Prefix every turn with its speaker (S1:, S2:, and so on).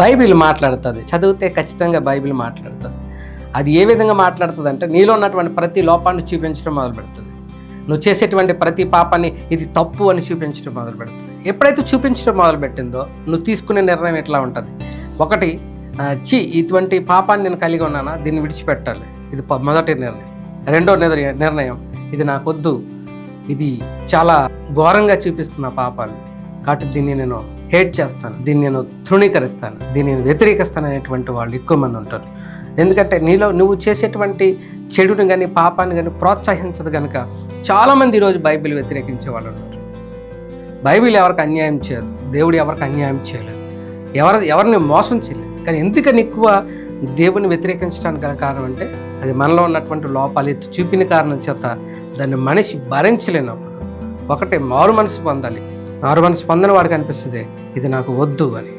S1: Bible మాట్లాడుతుంది. చదివితే ఖచ్చితంగా బైబిల్ మాట్లాడుతుంది. అది ఏ విధంగా మాట్లాడుతుంది అంటే నీలో ఉన్నటువంటి ప్రతి లోపాన్ని చూపించడం మొదలు పెడుతుంది నువ్వు చేసేటువంటి ప్రతి పాపాన్ని ఇది తప్పు అని చూపించడం మొదలు పెడుతుంది ఎప్పుడైతే చూపించడం మొదలు పెట్టిందో నువ్వు తీసుకునే నిర్ణయం ఎట్లా ఉంటుంది? ఒకటి చి ఇటువంటి పాపాన్ని నేను కలిగి ఉన్నానా? దీన్ని విడిచిపెట్టాలి. ఇది మొదటి నిర్ణయం. రెండో నిర్ణయం నిర్ణయం ఇది నాకొద్దు. ఇది చాలా ఘోరంగా చూపిస్తున్న పాపాలు కాబట్టి దీన్ని నేను హేట్ చేస్తాను. దీన్ని నేను తృణీకరిస్తాను. దీన్ని నేను వ్యతిరేకిస్తాను అనేటువంటి వాళ్ళు ఎక్కువ మంది ఉంటారు. ఎందుకంటే నీలో నువ్వు చేసేటువంటి చెడుని కానీ పాపాన్ని కానీ ప్రోత్సహించదు కనుక చాలామంది ఈరోజు బైబిల్ వ్యతిరేకించే వాళ్ళు ఉన్నారు బైబిల్ ఎవరికి అన్యాయం చేయదు. దేవుడు ఎవరికి అన్యాయం చేయలేదు. ఎవరు ఎవరిని మోసం చేయలేదు. కానీ ఎందుకని ఎక్కువ దేవుని వ్యతిరేకించడానికి గల కారణం అంటే అది మనలో ఉన్నటువంటి లోపాలు ఎత్తి చూపిన కారణం చేత దాన్ని మనిషి భరించలేనప్పుడు ఒకటి మారు మనసు పొందాలి. నార్మల్ స్పందన వాడికి అనిపిస్తుంది ఇది నాకు వద్దు అని.